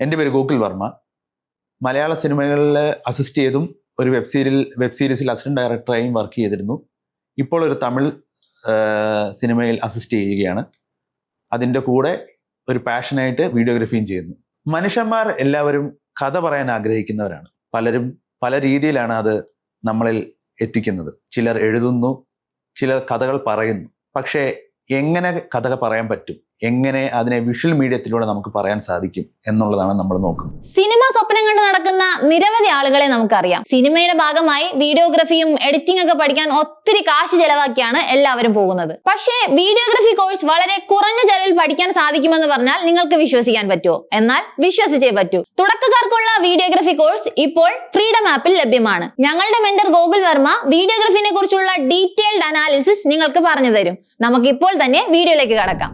എന്റെ പേര് ഗോകുൽ വർമ്മ. മലയാള സിനിമകളിൽ അസിസ്റ്റ് ചെയ്തും ഒരു വെബ് സീരിയൽ വെബ് സീരീസിൽ അസിസ്റ്റന്റ് ഡയറക്ടറായും വർക്ക് ചെയ്തിരുന്നു. ഇപ്പോൾ ഒരു തമിഴ് സിനിമയിൽ അസിസ്റ്റ് ചെയ്യുകയാണ്. അതിന്റെ കൂടെ ഒരു പാഷനായിട്ട് വീഡിയോഗ്രഫിയും ചെയ്യുന്നു. മനുഷ്യന്മാർ എല്ലാവരും കഥ പറയാൻ ആഗ്രഹിക്കുന്നവരാണ്. പലരും പല രീതിയിലാണ് അത് നമ്മളിൽ എത്തിക്കുന്നത്. ചിലർ എഴുതുന്നു ചിലർ കഥകൾ പറയുന്നു. പക്ഷേ എങ്ങനെ കഥ പറയാൻ പറ്റും? എങ്ങനെ അതിനെ വിഷ്വൽ മീഡിയത്തിലൂടെ നമുക്ക് പറയാൻ സാധിക്കും എന്നുള്ളതാണ് നമ്മൾ നോക്കുന്നത്. സിനിമ സ്വപ്നം കണ്ട് നടക്കുന്ന നിരവധി ആളുകളെ നമുക്കറിയാം. സിനിമയുടെ ഭാഗമായി വീഡിയോഗ്രഫിയും എഡിറ്റിംഗ് ഒക്കെ പഠിക്കാൻ ഒത്തിരി കാശ് ചെലവാക്കിയാണ് എല്ലാവരും പോകുന്നത്. പക്ഷേ വീഡിയോഗ്രഫി കോഴ്സ് വളരെ കുറഞ്ഞ ചെലവിൽ പഠിക്കാൻ സാധിക്കുമെന്ന് പറഞ്ഞാൽ നിങ്ങൾക്ക് വിശ്വസിക്കാൻ പറ്റുമോ? എന്നാൽ വിശ്വസിച്ചേ പറ്റൂ. തുടക്കക്കാർക്കുള്ള വീഡിയോഗ്രഫി കോഴ്സ് ഇപ്പോൾ ഫ്രീഡം ആപ്പിൽ ലഭ്യമാണ്. ഞങ്ങളുടെ മെന്റർ ഗോകുൽ വർമ്മ വീഡിയോഗ്രഫിനെ കുറിച്ചുള്ള ഡീറ്റെയിൽഡ് അനാലിസിസ് നിങ്ങൾക്ക് പറഞ്ഞു തരും. നമുക്ക് ഇപ്പോൾ തന്നെ വീഡിയോയിലേക്ക് കടക്കാം.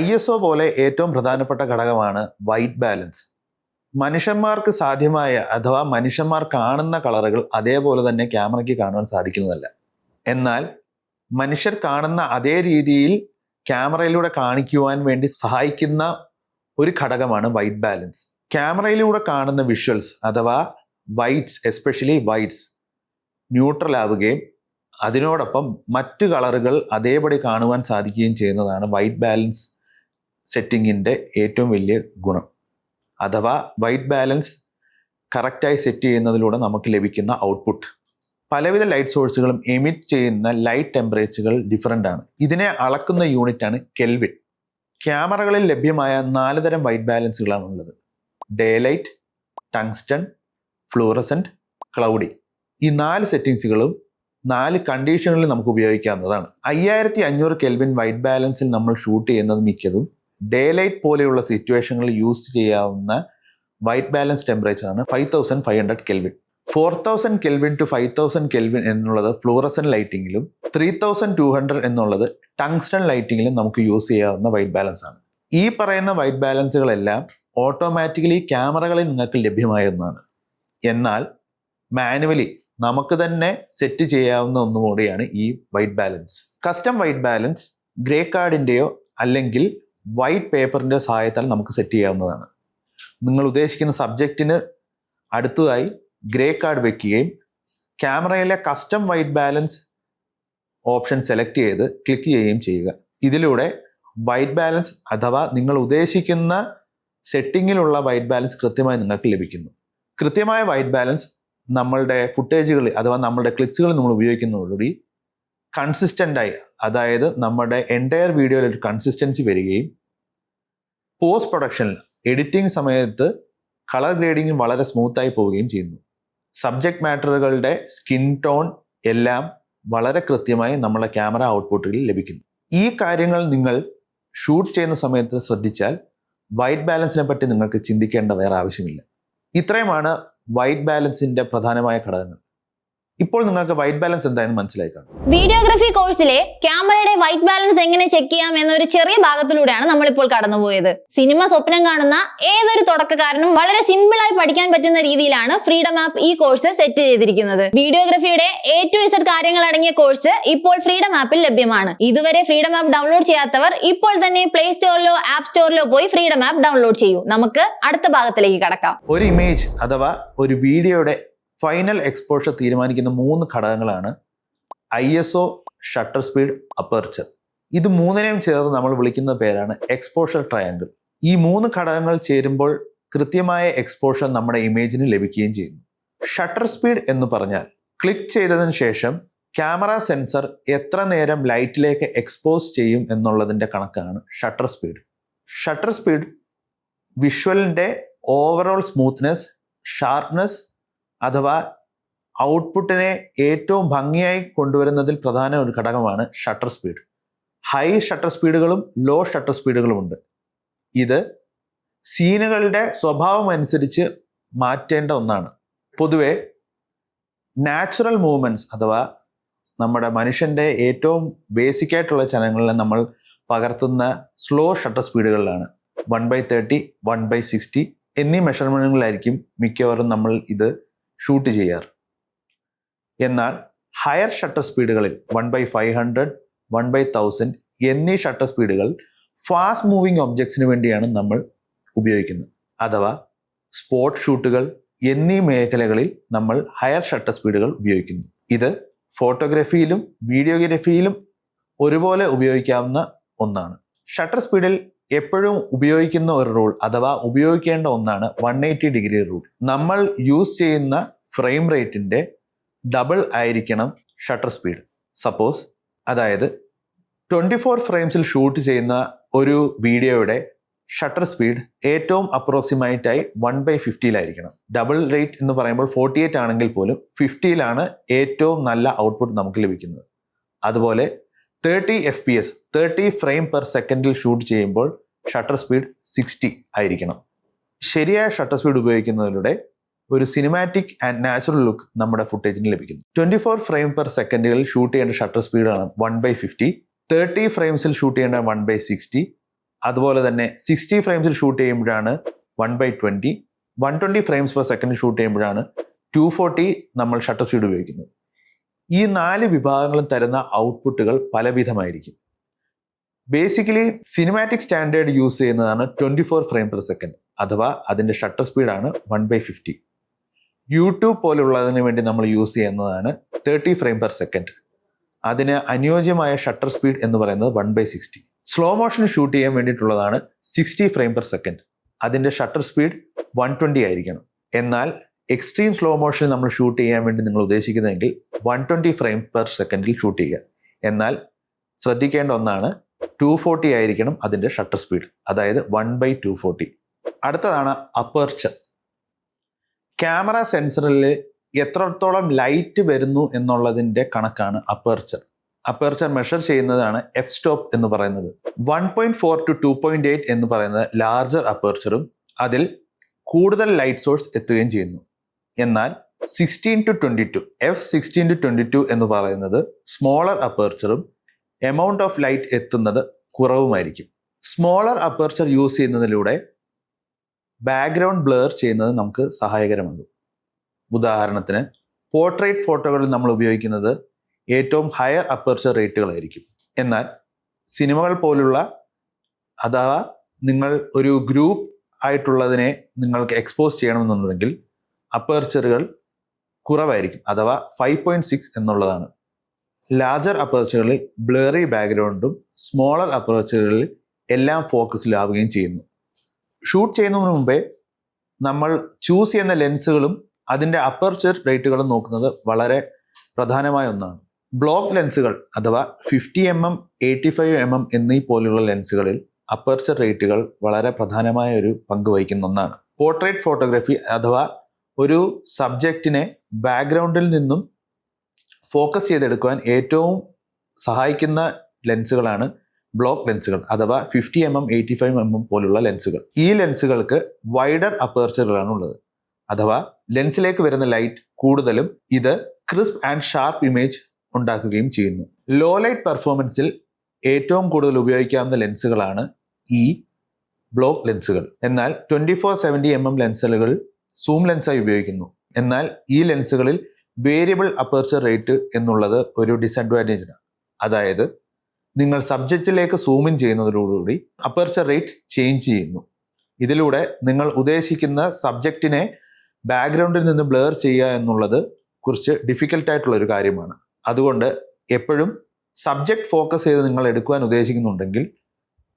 ഐ എസ് ഒ പോലെ ഏറ്റവും പ്രധാനപ്പെട്ട ഘടകമാണ് വൈറ്റ് ബാലൻസ് മനുഷ്യന്മാർക്ക് സാധ്യമായ അഥവാ മനുഷ്യന്മാർ കാണുന്ന കളറുകൾ അതേപോലെ തന്നെ ക്യാമറയ്ക്ക് കാണുവാൻ സാധിക്കുന്നതല്ല. എന്നാൽ മനുഷ്യർ കാണുന്ന അതേ രീതിയിൽ ക്യാമറയിലൂടെ കാണിക്കുവാൻ വേണ്ടി സഹായിക്കുന്ന ഒരു ഘടകമാണ് വൈറ്റ് ബാലൻസ്. ക്യാമറയിലൂടെ കാണുന്ന വിഷ്വൽസ് അഥവാ വൈറ്റ്സ് എസ്പെഷ്യലി വൈറ്റ്സ് ന്യൂട്രൽ ആവുകയും അതിനോടൊപ്പം മറ്റു കളറുകൾ അതേപടി കാണുവാൻ സാധിക്കുകയും ചെയ്യുന്നതാണ് വൈറ്റ് ബാലൻസ് സെറ്റിങ്ങിന്റെ ഏറ്റവും വലിയ ഗുണം. അഥവാ വൈറ്റ് ബാലൻസ് കറക്റ്റായി സെറ്റ് ചെയ്യുന്നതിലൂടെ നമുക്ക് ലഭിക്കുന്ന ഔട്ട്പുട്ട് പലവിധ ലൈറ്റ് സോഴ്സുകളും എമിറ്റ് ചെയ്യുന്ന ലൈറ്റ് ടെമ്പറേച്ചറുകൾ ഡിഫറന്റ് ആണ്. ഇതിനെ അളക്കുന്ന യൂണിറ്റ് ആണ് കെൽവിൻ ക്യാമറകളിൽ ലഭ്യമായ നാല് തരം വൈറ്റ് ബാലൻസുകളാണ് ഉള്ളത്. Day light tungsten fluorescent cloudy ഈ നാല് സെറ്റിങ്സുകളും നാല് കണ്ടീഷനുകളിൽ നമുക്ക് ഉപയോഗിക്കാവുന്നതാണ്. അയ്യായിരത്തി അഞ്ഞൂറ് കെൽവിൻ വൈറ്റ് ബാലൻസിൽ നമ്മൾ ഷൂട്ട് ചെയ്യുന്നത് മിക്കതും ഡേ ലൈറ്റ് പോലെയുള്ള സിറ്റുവേഷനുകളിൽ യൂസ് ചെയ്യാവുന്ന വൈറ്റ് ബാലൻസ് ടെമ്പറേച്ചർ ആണ് five thousand five hundred kelvin. Four thousand kelvin to five thousand kelvin എന്നുള്ളത് ഫ്ലൂറസൻ ലൈറ്റിങ്ങിലും ത്രീ തൗസൻഡ് ടു ഹൺഡ്രഡ് എന്നുള്ളത് ടങ്സ്റ്റൺ ലൈറ്റിങ്ങിലും നമുക്ക് യൂസ് ചെയ്യാവുന്ന വൈറ്റ് ബാലൻസ് ആണ്. ഈ പറയുന്ന വൈറ്റ് ബാലൻസുകളെല്ലാം ഓട്ടോമാറ്റിക്കലി ക്യാമറകളിൽ നിങ്ങൾക്ക് ലഭ്യമായ ഒന്നാണ് എന്നാൽ മാനുവലി നമുക്ക് തന്നെ സെറ്റ് ചെയ്യാവുന്ന ഒന്നുകൂടിയാണ് ഈ white balance. Custom white balance grey കാർഡിന്റെയോ അല്ലെങ്കിൽ വൈറ്റ് പേപ്പറിന്റെ സഹായത്താൽ നമുക്ക് സെറ്റ് ചെയ്യാവുന്നതാണ്. നിങ്ങൾ ഉദ്ദേശിക്കുന്ന സബ്ജക്റ്റിന് അടുത്തതായി ഗ്രേ കാർഡ് വെക്കുകയും ക്യാമറയിലെ custom white balance option select ചെയ്ത് ക്ലിക്ക് ചെയ്യുകയും ചെയ്യുക. ഇതിലൂടെ വൈറ്റ് ബാലൻസ് അഥവാ നിങ്ങൾ ഉദ്ദേശിക്കുന്ന സെറ്റിങ്ങിലുള്ള വൈറ്റ് ബാലൻസ് കൃത്യമായി നിങ്ങൾക്ക് ലഭിക്കുന്നു. കൃത്യമായ വൈറ്റ് ബാലൻസ് നമ്മളുടെ ഫുട്ടേജുകൾ അഥവാ നമ്മളുടെ ക്ലിപ്സുകൾ നമ്മൾ ഉപയോഗിക്കുന്നതോടുകൂടി കൺസിസ്റ്റന്റ് ആയി. അതായത് നമ്മുടെ എന്റയർ വീഡിയോയിൽ ഒരു കൺസിസ്റ്റൻസി വരികയും പോസ്റ്റ് പ്രൊഡക്ഷനിൽ എഡിറ്റിംഗ് സമയത്ത് കളർ ഗ്രേഡിംഗ് വളരെ സ്മൂത്തായി പോവുകയും ചെയ്യുന്നു. സബ്ജക്ട് മാറ്ററുകളുടെ സ്കിൻ ടോൺ എല്ലാം വളരെ കൃത്യമായി നമ്മുടെ ക്യാമറ ഔട്ട്പുട്ടുകളിൽ ലഭിക്കുന്നു. ഈ കാര്യങ്ങൾ നിങ്ങൾ ഷൂട്ട് ചെയ്യുന്ന സമയത്ത് ശ്രദ്ധിച്ചാൽ വൈറ്റ് ബാലൻസിനെ പറ്റി നിങ്ങൾക്ക് ചിന്തിക്കേണ്ട വേറെ ആവശ്യമില്ല. ഇത്രയുമാണ് വൈറ്റ് ബാലൻസിന്റെ പ്രധാനമായ ഘടകങ്ങൾ. ഇപ്പോൾ നിങ്ങൾക്ക് വൈറ്റ് ബാലൻസ് എന്തായെന്ന് മനസ്സിലായി കാണും. വീഡിയോഗ്രഫി കോഴ്സിലെ ക്യാമറയുടെ വൈറ്റ് ബാലൻസ് എങ്ങനെ ചെക്ക് ചെയ്യാം എന്നൊരു ചെറിയ ഭാഗത്തിലൂടെയാണ് നമ്മൾ ഇപ്പോൾ കടന്നുപോയത്. സിനിമ സ്വപ്നം കാണുന്ന ഏതൊരു തുടക്കക്കാരനും വളരെ സിമ്പിൾ ആയി പഠിക്കാൻ പറ്റുന്ന രീതിയിലാണ് ഫ്രീഡം ആപ്പ് ഈ കോഴ്സ് സെറ്റ് ചെയ്തിരിക്കുന്നത്. വീഡിയോഗ്രഫിയുടെ എ ടു ഇസഡ് കാര്യങ്ങൾ അടങ്ങിയ കോഴ്സ് ഇപ്പോൾ ഫ്രീഡം ആപ്പിൽ ലഭ്യമാണ്. ഇതുവരെ ഫ്രീഡം ആപ്പ് ഡൗൺലോഡ് ചെയ്യാത്തവർ ഇപ്പോൾ തന്നെ പ്ലേ സ്റ്റോറിലോ ആപ്പ് സ്റ്റോറിലോ പോയി ഫ്രീഡം ആപ്പ് ഡൗൺലോഡ് ചെയ്യൂ. നമുക്ക് അടുത്ത ഭാഗത്തിലേക്ക് കടക്കാം. ഒരു ഇമേജ് അഥവാ ഒരു വീഡിയോയുടെ ഫൈനൽ എക്സ്പോഷർ തീരുമാനിക്കുന്ന മൂന്ന് ഘടകങ്ങളാണ് I S O shutter speed aperture ഇത് മൂന്നിനെയും ചേർന്ന് നമ്മൾ വിളിക്കുന്ന പേരാണ് എക്സ്പോഷർ ട്രയാങ്കിൾ ഈ മൂന്ന് ഘടകങ്ങൾ ചേരുമ്പോൾ കൃത്യമായ എക്സ്പോഷർ നമ്മുടെ ഇമേജിന് ലഭിക്കുകയും ചെയ്യുന്നു. ഷട്ടർ സ്പീഡ് എന്ന് പറഞ്ഞാൽ ക്ലിക്ക് ചെയ്തതിന് ശേഷം ക്യാമറ സെൻസർ എത്ര നേരം ലൈറ്റിലേക്ക് എക്സ്പോസ് ചെയ്യും എന്നുള്ളതിന്റെ കണക്കാണ് ഷട്ടർ സ്പീഡ് ഷട്ടർ സ്പീഡ് വിഷ്വലിന്റെ ഓവറോൾ സ്മൂത്ത്നെസ് ഷാർപ്നെസ് അഥവാ ഔട്ട്പുട്ടിനെ ഏറ്റവും ഭംഗിയായി കൊണ്ടുവരുന്നതിൽ പ്രധാന ഒരു ഘടകമാണ് ഷട്ടർ സ്പീഡ് ഹൈ ഷട്ടർ സ്പീഡുകളും ലോ ഷട്ടർ സ്പീഡുകളും ഉണ്ട് ഇത് സീനുകളുടെ സ്വഭാവം അനുസരിച്ച് മാറ്റേണ്ട ഒന്നാണ്. പൊതുവെ നാച്ചുറൽ മൂവ്മെന്റ്സ് അഥവാ നമ്മുടെ മനുഷ്യന്റെ ഏറ്റവും ബേസിക് ആയിട്ടുള്ള ചലനങ്ങളിൽ നമ്മൾ പകർത്തുന്ന slow shutter സ്പീഡുകളിലാണ് one by thirty one by sixty എന്നീ മെഷർമെന്റുകളിലായിരിക്കും മിക്കവാറും നമ്മൾ ഇത് ഷൂട്ട് ചെയ്യാറ്. എന്നാൽ higher shutter സ്പീഡുകളിൽ one by five hundred one by thousand എന്നീ ഷട്ടർ സ്പീഡുകൾ ഫാസ്റ്റ് മൂവിങ് ഒബ്ജക്ട്സിന് വേണ്ടിയാണ് നമ്മൾ ഉപയോഗിക്കുന്നത്. അഥവാ സ്പോട്ട് ഷൂട്ടുകൾ എന്നീ മേഖലകളിൽ നമ്മൾ ഹയർ ഷട്ടർ സ്പീഡുകൾ ഉപയോഗിക്കുന്നു. ഇത് ഫോട്ടോഗ്രാഫിയിലും വീഡിയോഗ്രാഫിയിലും ഒരുപോലെ ഉപയോഗിക്കാവുന്ന ഒന്നാണ്. ഷട്ടർ സ്പീഡിൽ എപ്പോഴും ഉപയോഗിക്കുന്ന ഒരു റൂൾ അഥവാ ഉപയോഗിക്കേണ്ട ഒന്നാണ് വൺ എയ്റ്റി ഡിഗ്രി റൂൾ നമ്മൾ യൂസ് ചെയ്യുന്ന ഫ്രെയിം റേറ്റിന്റെ ഡബിൾ ആയിരിക്കണം ഷട്ടർ സ്പീഡ് സപ്പോസ് അതായത് ട്വന്റി ഫോർ ഫ്രെയിംസിൽ ഷൂട്ട് ചെയ്യുന്ന ഒരു വീഡിയോയുടെ ഷട്ടർ സ്പീഡ് ഏറ്റവും അപ്രോക്സിമേറ്റ് ആയി വൺ ബൈ ഫിഫ്റ്റിയിലായിരിക്കണം ഡബിൾ റേറ്റ് എന്ന് പറയുമ്പോൾ ഫോർട്ടി എയ്റ്റ് ആണെങ്കിൽ പോലും ഫിഫ്റ്റിയിലാണ് ഏറ്റവും നല്ല ഔട്ട്പുട്ട് നമുക്ക് ലഭിക്കുന്നത്. അതുപോലെ thirty F P S thirty frame per സെക്കൻഡിൽ ഷൂട്ട് ചെയ്യുമ്പോൾ ഷട്ടർ സ്പീഡ് സിക്സ്റ്റി ആയിരിക്കണം. ശരിയായ ഷട്ടർ സ്പീഡ് ഉപയോഗിക്കുന്നതിലൂടെ ഒരു സിനിമാറ്റിക് ആൻഡ് നാച്ചുറൽ ലുക്ക് നമ്മുടെ ഫുട്ടേജിന് ലഭിക്കുന്നു. ട്വന്റി ഫോർ ഫ്രെയിം പെർ സെക്കൻഡിൽ ഷൂട്ട് ചെയ്യേണ്ട ഷട്ടർ സ്പീഡാണ് വൺ ബൈ ഫിഫ്റ്റി തേർട്ടി ഫ്രെയിംസിൽ ഷൂട്ട് ചെയ്യേണ്ട വൺ ബൈ സിക്സ്റ്റി അതുപോലെ തന്നെ സിക്സ്റ്റി ഫ്രെയിംസിൽ ഷൂട്ട് ചെയ്യുമ്പോഴാണ് one by twenty one twenty frames per second shoot ചെയ്യുമ്പോഴാണ് ടു ഫോർട്ടി നമ്മൾ ഷട്ടർ സ്പീഡ് ഉപയോഗിക്കുന്നത്. ഈ നാല് വിഭാഗങ്ങളും തരുന്ന ഔട്ട്പുട്ടുകൾ പലവിധമായിരിക്കും. ബേസിക്കലി സിനിമാറ്റിക് സ്റ്റാൻഡേർഡ് യൂസ് ചെയ്യുന്നതാണ് twenty four frame per second അഥവാ അതിന്റെ ഷട്ടർ സ്പീഡാണ് വൺ ബൈ ഫിഫ്റ്റി യൂട്യൂബ് പോലുള്ളതിന് വേണ്ടി നമ്മൾ യൂസ് ചെയ്യുന്നതാണ് തേർട്ടി ഫ്രെയിം പെർ സെക്കൻഡ് അതിന് അനുയോജ്യമായ ഷട്ടർ സ്പീഡ് എന്ന് പറയുന്നത് one by sixty slow motion shoot ചെയ്യാൻ വേണ്ടിയിട്ടുള്ളതാണ് സിക്സ്റ്റി ഫ്രെയിം പെർ സെക്കൻഡ് അതിന്റെ ഷട്ടർ സ്പീഡ് വൺ ട്വന്റി ആയിരിക്കണം. എന്നാൽ എക്സ്ട്രീം സ്ലോ മോഷൻ നമ്മൾ ഷൂട്ട് ചെയ്യാൻ വേണ്ടി നിങ്ങൾ ഉദ്ദേശിക്കുന്നതെങ്കിൽ വൺ ട്വന്റി ഫ്രെയിം പെർ സെക്കൻഡിൽ ഷൂട്ട് ചെയ്യുക. എന്നാൽ ശ്രദ്ധിക്കേണ്ട ഒന്നാണ് ടു ഫോർട്ടി ആയിരിക്കണം അതിന്റെ ഷട്ടർ സ്പീഡ് അതായത് വൺ ബൈ ടു ഫോർട്ടി അടുത്തതാണ് അപ്പേർച്ചർ ക്യാമറ സെൻസറിൽ എത്രത്തോളം ലൈറ്റ് വരുന്നു എന്നുള്ളതിന്റെ കണക്കാണ് അപ്പേർച്ചർ അപ്പേർച്ചർ മെഷർ ചെയ്യുന്നതാണ് എഫ് സ്റ്റോപ്പ് എന്ന് പറയുന്നത്. One point four to two point eight എന്ന് പറയുന്നത് ലാർജർ അപ്പേർച്ചറും അതിൽ കൂടുതൽ ലൈറ്റ് സോഴ്സ് എത്തുകയും ചെയ്യുന്നു. എന്നാൽ sixteen to twenty two F sixteen to twenty two എന്ന് പറയുന്നത് സ്മോളർ അപ്പേർച്ചറും എമൗണ്ട് ഓഫ് ലൈറ്റ് എത്തുന്നത് കുറവുമായിരിക്കും. സ്മോളർ അപ്പേർച്ചർ യൂസ് ചെയ്യുന്നതിലൂടെ ബാക്ക്ഗ്രൗണ്ട് ബ്ലർ ചെയ്യുന്നത് നമുക്ക് സഹായകരമാകും. ഉദാഹരണത്തിന് പോർട്രേറ്റ് ഫോട്ടോകളിൽ നമ്മൾ ഉപയോഗിക്കുന്നത് ഏറ്റവും ഹയർ അപ്പേർച്ചർ റേറ്റുകളായിരിക്കും എന്നാൽ സിനിമകൾ പോലുള്ള അഥവാ നിങ്ങൾ ഒരു ഗ്രൂപ്പ് ആയിട്ടുള്ളതിനെ നിങ്ങൾക്ക് എക്സ്പോസ് ചെയ്യണമെന്നുണ്ടെങ്കിൽ അപ്പർച്ചറുകൾ കുറവായിരിക്കും. അഥവാ ഫൈവ് പോയിന്റ് സിക്സ് എന്നുള്ളതാണ്. ലാർജർ അപ്രോച്ചുകളിൽ ബ്ലറി ബാക്ക്ഗ്രൗണ്ടും സ്മോളർ അപ്രോച്ചുകളിൽ എല്ലാം ഫോക്കസിലാവുകയും ചെയ്യുന്നു. ഷൂട്ട് ചെയ്യുന്നതിന് മുമ്പേ നമ്മൾ ചൂസ് ചെയ്യുന്ന ലെൻസുകളും അതിന്റെ അപ്പർച്ചർ റേറ്റുകളും നോക്കുന്നത് വളരെ പ്രധാനമായ ഒന്നാണ്. ബ്ലോക്ക് ലെൻസുകൾ അഥവാ fifty M M eighty five M M എന്നീ പോലെയുള്ള ലെൻസുകളിൽ അപ്പർച്ചർ റേറ്റുകൾ വളരെ പ്രധാനമായ ഒരു പങ്ക് വഹിക്കുന്ന ഒന്നാണ്. പോർട്രേറ്റ് ഫോട്ടോഗ്രാഫി അഥവാ ഒരു സബ്ജക്റ്റിനെ ബാക്ക്ഗ്രൗണ്ടിൽ നിന്നും ഫോക്കസ് ചെയ്തെടുക്കുവാൻ ഏറ്റവും സഹായിക്കുന്ന ലെൻസുകളാണ് ബ്ലോക്ക് ലെൻസുകൾ അഥവാ fifty M M eighty five M M പോലുള്ള ലെൻസുകൾ. ഈ ലെൻസുകൾക്ക് വൈഡർ അപ്പേർച്ചറുകളാണ് ഉള്ളത്. അഥവാ ലെൻസിലേക്ക് വരുന്ന ലൈറ്റ് കൂടുതലും ഇത് ക്രിസ്പ് ആൻഡ് ഷാർപ്പ് ഇമേജ് ഉണ്ടാക്കുകയും ചെയ്യുന്നു. ലോ ലൈറ്റ് പെർഫോമൻസിൽ ഏറ്റവും കൂടുതൽ ഉപയോഗിക്കാവുന്ന ലെൻസുകളാണ് ഈ ബ്ലോക്ക് ലെൻസുകൾ. എന്നാൽ twenty four seventy M M ലെൻസുകൾ സൂം ലെൻസായി ഉപയോഗിക്കുന്നു. എന്നാൽ ഈ ലെൻസുകളിൽ വേരിയബിൾ അപ്പേർച്ചർ റേറ്റ് എന്നുള്ളത് ഒരു ഡിസഡ്വാന്റേജാണ് അതായത് നിങ്ങൾ സബ്ജക്റ്റിലേക്ക് സൂം ഇൻ ചെയ്യുന്നതിലൂടെ അപ്പേർച്ചർ റേറ്റ് ചേഞ്ച് ചെയ്യുന്നു. ഇതിലൂടെ നിങ്ങൾ ഉദ്ദേശിക്കുന്ന സബ്ജക്റ്റിനെ ബാക്ക്ഗ്രൗണ്ടിൽ നിന്ന് ബ്ലർ ചെയ്യുക എന്നുള്ളത് കുറച്ച് ഡിഫിക്കൽട്ടായിട്ടുള്ള ഒരു കാര്യമാണ്. അതുകൊണ്ട് എപ്പോഴും സബ്ജക്റ്റ് ഫോക്കസ് ചെയ്ത് നിങ്ങൾ എടുക്കുവാൻ ഉദ്ദേശിക്കുന്നുണ്ടെങ്കിൽ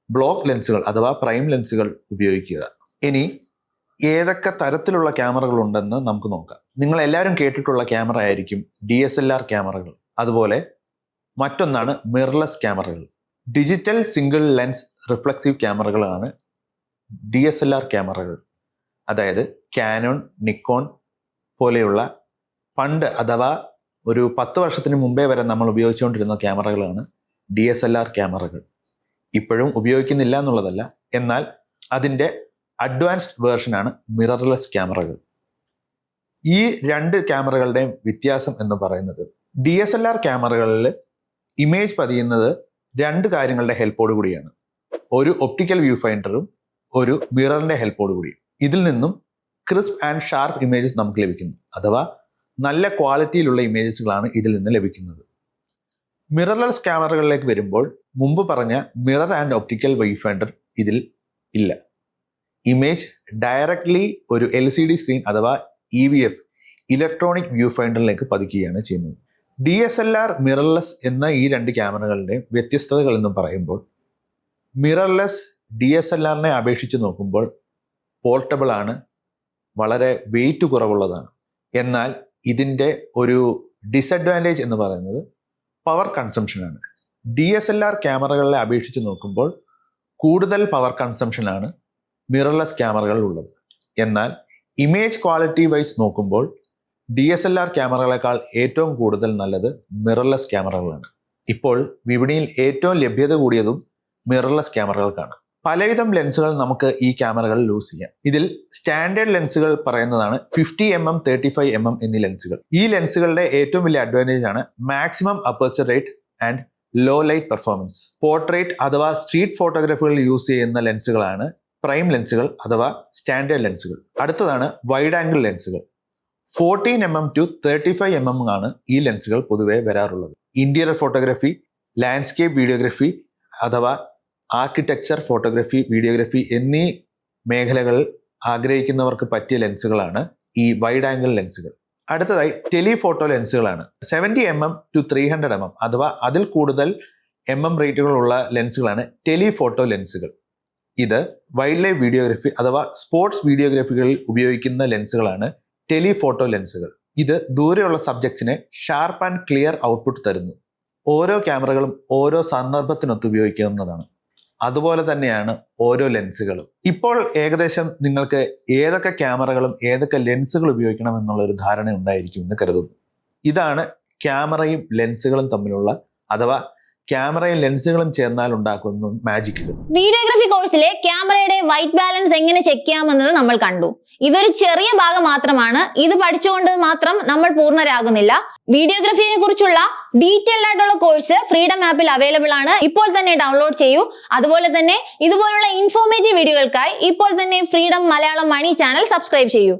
ബ്ലോക്ക് ലെൻസുകൾ അഥവാ പ്രൈം ലെൻസുകൾ ഉപയോഗിക്കുക. ഇനി ഏതൊക്കെ തരത്തിലുള്ള ക്യാമറകൾ ഉണ്ടെന്ന് നമുക്ക് നോക്കാം. നിങ്ങൾ എല്ലാവരും കേട്ടിട്ടുള്ള ക്യാമറ ആയിരിക്കും ഡി എസ് എൽ ആർ ക്യാമറകൾ. അതുപോലെ മറ്റൊന്നാണ് മിറർലെസ് ക്യാമറകൾ. ഡിജിറ്റൽ സിംഗിൾ ലെൻസ് റിഫ്ലക്സീവ് ക്യാമറകളാണ് ഡി എസ് എൽ ആർ ക്യാമറകൾ. അതായത് കാനോൺ നിക്കോൺ പോലെയുള്ള പണ്ട് അഥവാ ഒരു പത്ത് വർഷത്തിന് മുമ്പേ വരെ നമ്മൾ ഉപയോഗിച്ചുകൊണ്ടിരുന്ന ക്യാമറകളാണ് ഡി എസ് എൽ ആർ ക്യാമറകൾ. ഇപ്പോഴും ഉപയോഗിക്കുന്നില്ല എന്നുള്ളതല്ല. എന്നാൽ അതിന്റെ അഡ്വാൻസ്ഡ് വേർഷനാണ് മിറർലെസ് ക്യാമറകൾ. ഈ രണ്ട് ക്യാമറകളുടെയും വ്യത്യാസം എന്ന് പറയുന്നത് ഡി എസ് എൽ ആർ ക്യാമറകളിൽ ഇമേജ് പതിയുന്നത് രണ്ട് കാര്യങ്ങളുടെ ഹെൽപ്പോട് കൂടിയാണ്. ഒരു ഒപ്റ്റിക്കൽ വ്യൂ ഫൈൻഡറും ഒരു മിററിന്റെ ഹെൽപ്പോട് കൂടി ഇതിൽ നിന്നും ക്രിസ്പ് ആൻഡ് ഷാർപ്പ് ഇമേജസ് നമുക്ക് ലഭിക്കുന്നു. അഥവാ നല്ല ക്വാളിറ്റിയിലുള്ള ഇമേജസുകളാണ് ഇതിൽ നിന്ന് ലഭിക്കുന്നത്. മിറർലെസ് ക്യാമറകളിലേക്ക് വരുമ്പോൾ മുമ്പ് പറഞ്ഞ mirror and optical view finder ഇതിൽ ഇല്ല. ഇമേജ് ഡയറക്ട്ലി ഒരു എൽ സി ഡി സ്ക്രീൻ അഥവാ E V F electronic view ഫൈൻഡറിലേക്ക് പതിക്കുകയാണ് ചെയ്യുന്നത്. D S L R mirrorless എന്ന ഈ രണ്ട് ക്യാമറകളുടെയും വ്യത്യസ്തതകൾ എന്ന് പറയുമ്പോൾ മിറർലെസ് ഡി എസ് എൽ ആറിനെ അപേക്ഷിച്ച് നോക്കുമ്പോൾ പോർട്ടബിൾ ആണ് വളരെ വെയിറ്റ് കുറവുള്ളതാണ്. എന്നാൽ ഇതിന്റെ ഒരു ഡിസഡ്വാന്റേജ് എന്ന് പറയുന്നത് പവർ കൺസംഷനാണ് ഡി എസ് എൽ ആർ ക്യാമറകളെ അപേക്ഷിച്ച് നോക്കുമ്പോൾ കൂടുതൽ പവർ കൺസംഷനാണ് മിറർലെസ് ക്യാമറകൾ ഉള്ളത്. എന്നാൽ ഇമേജ് ക്വാളിറ്റി വൈസ് നോക്കുമ്പോൾ ഡി എസ് എൽ ആർ ക്യാമറകളെക്കാൾ ഏറ്റവും കൂടുതൽ നല്ലത് മിറർലെസ് ക്യാമറകളാണ് ഇപ്പോൾ വിപണിയിൽ ഏറ്റവും ലഭ്യത കൂടിയതും മിറർലെസ് ക്യാമറകൾക്കാണ് പലവിധം ലെൻസുകൾ നമുക്ക് ഈ ക്യാമറകളിൽ യൂസ് ചെയ്യാം. ഇതിൽ സ്റ്റാൻഡേർഡ് ലെൻസുകൾ പറയുന്നതാണ് fifty M M thirty five M M എന്നീ ലെൻസുകൾ ഈ ലെൻസുകളുടെ ഏറ്റവും വലിയ അഡ്വാന്റേജ് ആണ് maximum aperture rate and low light performance portrait അഥവാ സ്ട്രീറ്റ് ഫോട്ടോഗ്രാഫികളിൽ യൂസ് ചെയ്യുന്ന ലെൻസുകളാണ് പ്രൈം ലെൻസുകൾ അഥവാ സ്റ്റാൻഡേർഡ് ലെൻസുകൾ. അടുത്തതാണ് വൈഡ് ആംഗിൾ ലെൻസുകൾ. Fourteen M M to thirty five M M ആണ് ഈ ലെൻസുകൾ പൊതുവെ വരാറുള്ളത്. ഇന്റീരിയർ ഫോട്ടോഗ്രാഫി ലാൻഡ്സ്കേപ്പ് വീഡിയോഗ്രഫി അഥവാ ആർക്കിടെക്ചർ ഫോട്ടോഗ്രഫി വീഡിയോഗ്രഫി എന്നീ മേഖലകൾ ആഗ്രഹിക്കുന്നവർക്ക് പറ്റിയ ലെൻസുകളാണ് ഈ വൈഡ് ആംഗിൾ ലെൻസുകൾ. അടുത്തതായി telephoto ലെൻസുകളാണ്. Seventy M M to three hundred M M അഥവാ അതിൽ കൂടുതൽ എം എം റേറ്റുകളുള്ള ലെൻസുകളാണ് ടെലിഫോട്ടോ ലെൻസുകൾ. ഇത് വൈൽഡ് ലൈഫ് വീഡിയോഗ്രഫി അഥവാ സ്പോർട്സ് വീഡിയോഗ്രഫികളിൽ ഉപയോഗിക്കുന്ന ലെൻസുകളാണ് ടെലിഫോട്ടോ ലെൻസുകൾ ഇത് ദൂരെയുള്ള സബ്ജക്ട്സിനെ ഷാർപ്പ് ആൻഡ് ക്ലിയർ ഔട്ട്പുട്ട് തരുന്നു. ഓരോ ക്യാമറകളും ഓരോ സന്ദർഭത്തിനൊത്ത് ഉപയോഗിക്കാവുന്നതാണ്. അതുപോലെ തന്നെയാണ് ഓരോ ലെൻസുകളും ഇപ്പോൾ ഏകദേശം നിങ്ങൾക്ക് ഏതൊക്കെ ക്യാമറകളും ഏതൊക്കെ ലെൻസുകൾ ഉപയോഗിക്കണം എന്നുള്ള ഒരു ധാരണ ഉണ്ടായിരിക്കും എന്ന് കരുതുന്നു. ഇതാണ് ക്യാമറയും ലെൻസുകളും തമ്മിലുള്ള അഥവാ ക്യാമറയും ലെൻസുകളും ചേർന്നാൽ ഉണ്ടാക്കുന്ന മാജിക്കുകൾ വീഡിയോഗ്രഫി കോഴ്സിലെ ക്യാമറയുടെ വൈറ്റ് ബാലൻസ് എങ്ങനെ ചെക്ക് ചെയ്യാമെന്നത് നമ്മൾ കണ്ടു. ഇതൊരു ചെറിയ ഭാഗം മാത്രമാണ്. ഇത് പഠിച്ചുകൊണ്ട് മാത്രം നമ്മൾ പൂർണരാകുന്നില്ല. വീഡിയോഗ്രഫിയെ കുറിച്ചുള്ള ഡീറ്റെയിൽഡ് ആയിട്ടുള്ള കോഴ്സ് ഫ്രീഡം ആപ്പിൽ അവൈലബിൾ ആണ്. ഇപ്പോൾ തന്നെ ഡൗൺലോഡ് ചെയ്യൂ. അതുപോലെ തന്നെ ഇതുപോലുള്ള ഇൻഫോർമേറ്റീവ് വീഡിയോകൾക്കായി ഇപ്പോൾ തന്നെ freedom Malayalam money channel subscribe ചെയ്യൂ.